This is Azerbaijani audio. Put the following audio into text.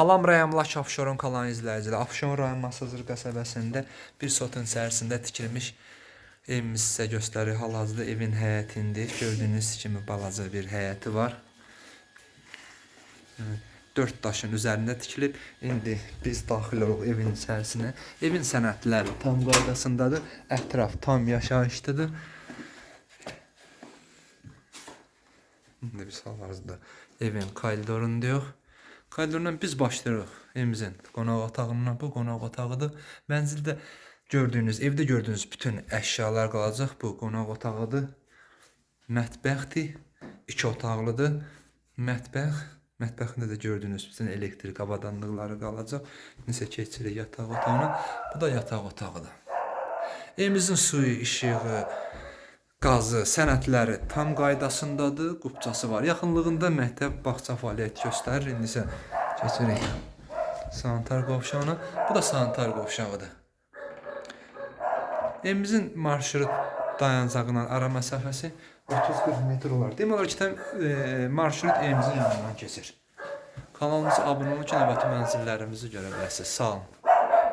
Salam rayonlaş Afşeron kalan izləyicilər. Afşeron rayon Masazır qəsəbəsində bir sotun içərisində tikilmiş evimiz sizə göstərir. Hal-hazırda evin həyətindir. Gördüyünüz kimi balaca bir həyəti var. Evet, Dörd daşın üzərində tikilib. İndi biz daxil oluq evin içərisinə. Evin sənədləri tam qaydasındadır. Ətraf tam yaşayışlıdır. İndi biz hal-hazırda evin koridorundayıq. Koridordan biz başlayırıq evimizin qonaq otağından. Bu qonaq otağıdır. Mənzildə gördüyünüz, evdə gördüyünüz bütün əşyalar qalacaq. Bu qonaq otağıdır. Mətbəxdir. İki otaqlıdır. Mətbəx. Mətbəxində də gördüyünüz bütün elektrik avadanlıqları qalacaq. Nəsə keçirik yataq otağına. Bu da yataq otağıdır. Evimizin suyu, işığı, qazı, sənədləri tam qaydasındadır. Qubçası var. Yaxınlığında məktəb, bağça fəaliyyət göstərir. İndi isə keçirik sanitar qovşağına. Bu da sanitar qovşağıdır. Evimizin marşrut dayanacağından ara məsafəsi 30-40 metr olar. Demək olar ki, təm, e, marşrut evimizin yanından keçir. Kanalımıza abunə olun ki, növbəti mənzillərimizi görə biləsiniz. Sağ olun.